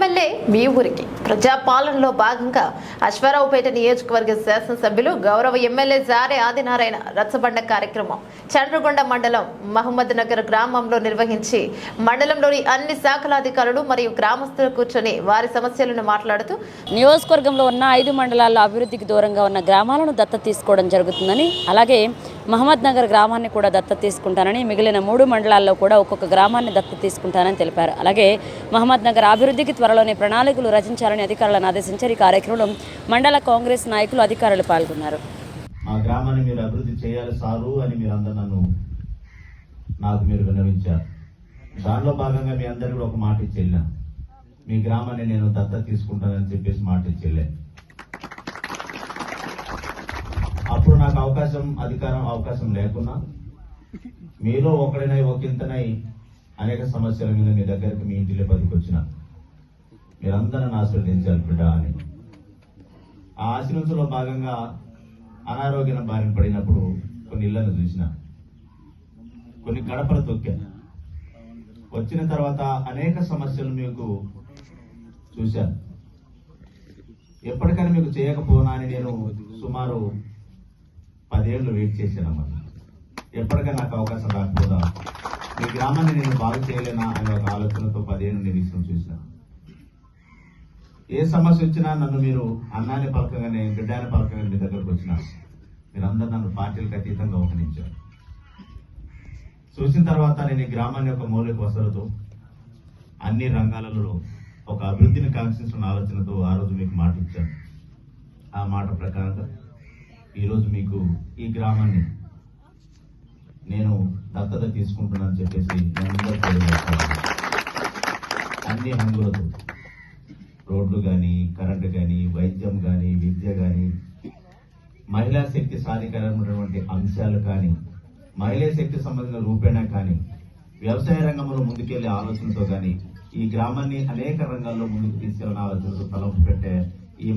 MLA మీ ఊరికి. ప్రజాపాలనలో భాగంగా అశ్వారావుపేట నియోజకవర్గ శాసనసభ్యులు గౌరవ ఎమ్మెల్యే జారే ఆదినారాయణ రచ్చబండ కార్యక్రమం చంద్రగొండ మండలం మహమ్మద్ నగర్ గ్రామంలో నిర్వహించి మండలంలోని అన్ని శాఖల అధికారులు మరియు గ్రామస్తులు కూర్చొని వారి సమస్యలను మాట్లాడుతూ నియోజకవర్గంలో ఉన్న ఐదు మండలాల్లో అభివృద్ధికి దూరంగా ఉన్న గ్రామాలను దత్త తీసుకోవడం జరుగుతుందని అలాగే మహమ్మద్ నగర్ గ్రామాన్ని కూడా దత్తత తీసుకుంటానని మిగిలిన మూడు మండలాల్లో కూడా ఒక్కొక్క గ్రామాన్ని దత్తత తీసుకుంటానని తెలిపారు. అలాగే మహమ్మద్ నగర్ అభివృద్ధికి త్వరలోనే ప్రణాళికలు రచించాలని అధికారులను ఆదేశించారు. ఈ కార్యక్రమంలో మండల కాంగ్రెస్ నాయకులు అధికారులు పాల్గొన్నారు. మా గ్రామాన్ని మీరు అభివృద్ధి చేయాలి సారు అని మీరు అందరు నన్ను నాకు మీరు విన్నవించారు. దానిలో భాగంగా మీ అందరు కూడా ఒక మాట ఇచ్చి మీ గ్రామాన్ని నేను దత్త తీసుకుంటానని చెప్పేసి మాట ఇచ్చి నాకు అవకాశం అధికారం అవకాశం లేకున్నా మీలో ఒకడినై ఒకంతనై అనేక సమస్యల మీద మీ దగ్గరికి మీ ఇంటిలో బతికొచ్చిన మీరందరూ ఆశీర్వదించాలి బిడ్డ అని. ఆ ఆశీర్వచనలో భాగంగా అనారోగ్యం బారిన పడినప్పుడు కొన్ని ఇళ్ళను చూసిన కొన్ని గడపలు తొక్కాను. వచ్చిన తర్వాత అనేక సమస్యలు మీకు చూశాను. ఎప్పటికైనా మీకు చేయకపోనా అని నేను సుమారు పదేళ్ళు వెయిట్ చేశానమాట అన్నమాట ఎప్పటికైనా నాకు అవకాశం రాకపోదా? మీ గ్రామాన్ని నేను బాగు చేయలేనా అనే ఒక ఆలోచనతో పదేళ్ళు నేను విషయం చూశాను. ఏ సమస్య వచ్చినా నన్ను మీరు అన్నాన్ని పలకగానే బిడ్డాన్ని పలకగానే మీ దగ్గరకు వచ్చిన మీరందరూ నన్ను పార్టీలకు అతీతంగా ఊహించారు చూసిన తర్వాత నేను ఈ గ్రామాన్ని ఒక మౌలిక వసతులతో అన్ని రంగాలలో ఒక అభివృద్ధిని కాంక్షించిన ఆలోచనతో ఆ రోజు మీకు మాట ఇచ్చాను ఆ మాట ప్రకారంగా ఈరోజు మీకు ఈ గ్రామాన్ని నేను దత్తత తీసుకుంటున్నానని చెప్పేసి అన్ని హంగులతో రోడ్లు కానీ కరెంటు కానీ వైద్యం కానీ విద్య కానీ మహిళా శక్తి సాధికారమైనటువంటి అంశాలు కానీ మహిళా శక్తి సంబంధించిన రూపేణా కానీ వ్యవసాయ రంగంలో ముందుకెళ్ళే ఆలోచనతో కానీ ఈ గ్రామాన్ని అనేక రంగాల్లో ముందుకు తీసుకెళ్ళిన ఆలోచనతో తలంపు పెట్టే ఈ